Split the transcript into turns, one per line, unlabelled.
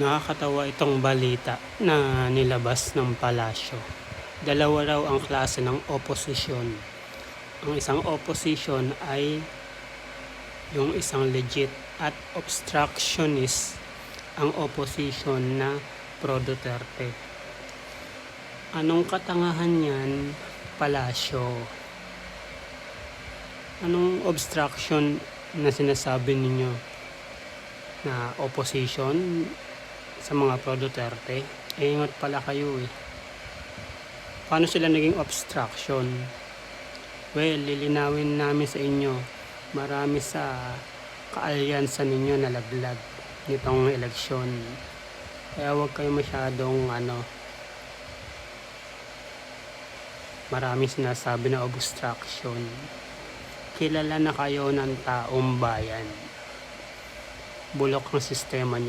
Nakakatawa itong balita na nilabas ng palasyo. Dalawa raw ang klase ng oposisyon. Ang isang opposition ay yung isang legit at obstructionist ang opposition na pro Duterte. Anong katangahan yan, palasyo? Anong obstruction na sinasabi ninyo na opposition sa mga pro Duterte? Eh, ingat pala kayo eh. Paano sila naging obstruction? Well, lilinawin namin sa inyo. Marami sa kaalyansa ninyo na laglag nitong eleksyon. Kaya huwag kayo masyadong ano, maraming sinasabi na obstruction. Kilala na kayo ng taong bayan. Bulok ang sistema nyo.